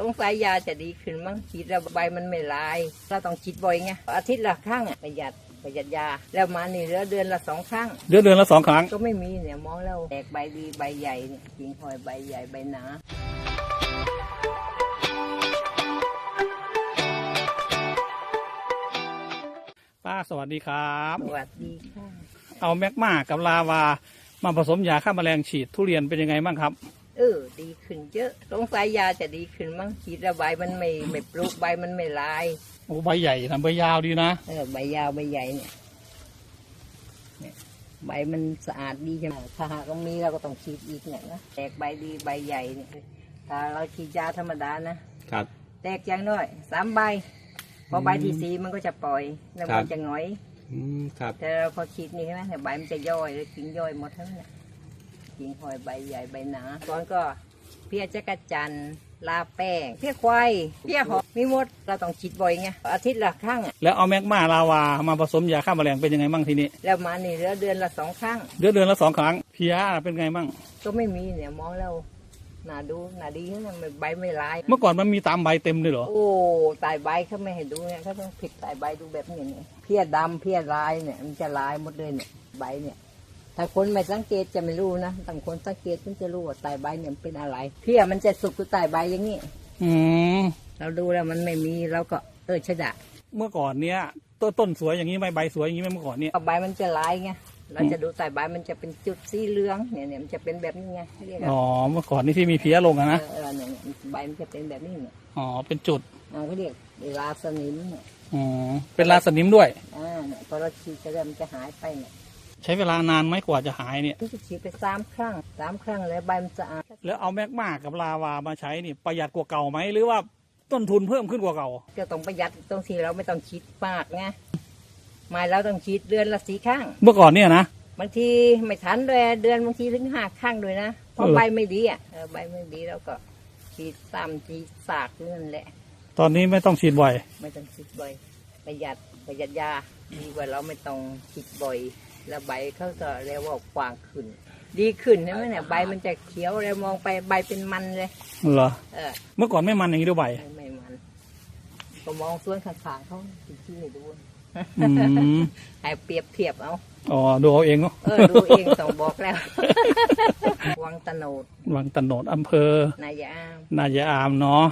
สงสัยยาจะดีขึ้นมั้งฉีดแล้วใบมันไม่ลาย เราต้องฉีดบ่อยไงอาทิตย์ละครั้งอะประหยัดประหยัดยา แล้วมานี่เหลือเดือนละสองครั้ง เดือนเดือนละสองครั้ง ก็ไม่มีเนี่ยมองแล้วแตกใบดีใบใหญ่เนี่ยกิ่งหอยใบใหญ่ใบหนาป้าสวัสดีครับ สวัสดีค่ะ เอาแมกมากับลาวา มาผสมยาฆ่าแมลงฉีดทุเรียนเป็นยังไงบ้างครับ เออ ดีขึ้นเยอะสงสัยยาจะดีขึ้นมั้งฉีดแล้วใบมันไม่ไม่ปลุกใบมันไม่ลายโอ้ใบใหญ่นะใบยาวดีนะเออใบยาวใบใหญ่เนี่ยเนี่ย ใบมันสะอาดดีใช่ไหมถ้าหากว่ามีเราก็ต้องฉีดอีกเนี่ยนะแตกใบดีใบใหญ่เนี่ยถ้าเราฉีดยาธรรมดานะครับ แตกอย่างน้อยสามใบพอใบที่สี่มันก็จะปล่อยแล้วครัมันบจะหงอยอืมครับ แต่เราพอฉีดนี่ใช่ไหมเนี่ยใบมันจะย่อยเลยกิ่งย่อยหมดทั้งนั้นน่ะ กิ่งหอยใบใหญ่ใบหนาก่อนก็เพี้ยจักรจันทร์ลาแป้งเพี้ยควายเพี้ยหอมมีหมดเราต้องฉีดบ่อยไงอาทิตย์ละครั้งอะแล้วเอาแมกมาลาวามาผสมยาฆ่าแมลงเป็นยังไงบ้างทีนี้แล้วมานี่เหลือเดือนละสองครั้งเดือนเดือนละสองครั้งเพียเป็นไงบ้างก็ไม่มีเนี่ยมองแล้วน่าดูน่าดีนะไม่ใบไม่ลาย เมื่อก่อนมันมีตามใบเต็มเลยเหรอ โอ้ตายใบเขาไม่ให้ดูเนี่ยเขาต้องผิดตายใบดูแบบนี้เนี่ยเพี้ยดำเพี้ยลายเนี่ยมันจะลายหมดเลยเนี่ยใบเนี่ย ถ้าคนไม่สังเกตจะไม่รู้นะต้องคนสังเกตถึงจะรู้ว่าตายใบเนี่ยมันเป็นอะไรเพี้ยมันจะสุกอยู่ตายใบอย่างนี้อืมเราดูแล้วมันไม่มีเราก็เออชะดะเมื่อก่อนเนี้ยต้นต้นสวยอย่างนี้ไหมใบสวยอย่างนี้ไหมเมื่อก่อนเนี้ยเอาใบมันจะลายไงเราจะดูตายใบมันจะเป็นจุดสีเหลืองเนี่ยเนี่ยมันจะเป็นแบบนี้ไงเรียกว่าอ๋อเมื่อก่อนนี่ที่มีเพียลงอะเอนะอเออเนี่ยเนี่ยใบมันจะเป็นแบบนี้เนี่ยอ๋อเป็นจุดอ่าเขาเรียกลาสนิมเนี่ยอ๋อเป็นราสนิมด้วยอ่าเนี่ยพอเราฉีดจะเริ่มนจะหายไปเนี่ย ใช้เวลานานไหมกว่าจะหายเนี่ยที่จะฉีดไปสามครั้งสามครั้งแล้วใบมันสะอาดแล้วเอาแมกมากับลาวามาใช้นี่ประหยัดกว่าเก่าไหมหรือว่าต้นทุนเพิ่มขึ้นกว่าเก่า ก็ต้องประหยัดตรงที่เราไม่ต้องฉีดมากไงไม่เราต้องฉีดเดือนละสีข้าง เมื่อก่อนเนี่ยนะบางทีไม่ทันด้วยเดือนบางทีถึงห้าครั้งด้วยนะเพราะเออใบไม่ดีอะเออใบไม่ดีเราก็ฉีดซ้ำฉีดสากนั่นแหละ ตอนนี้ไม่ต้องฉีดบ่อย ไม่ต้องฉีดบ่อย ประหยัดประหยัดยาดีกว่าเราไม่ต้องฉีดบ่อย แล้วใบเขาก็เรียกว่ากว้างขึ้น ดีขึ้นใช่ไหมเนี่ยใบมันจะเขียวแล้วมองไปใบเป็นมันเลยเหรอเออเมื่อก่อนไม่มันอย่างนี้ด้วยใบไม่ไม่มันก็มองสวนข้างๆเขาที่ที่ไม่ดูอืมให้เปรียบเทียบเอาอ๋อดูเอาเองเนาะเออดูเองต้องบอกแล้ว วังตะโนดวังตะโนดอำเภอ นายามนายายอามเนาะ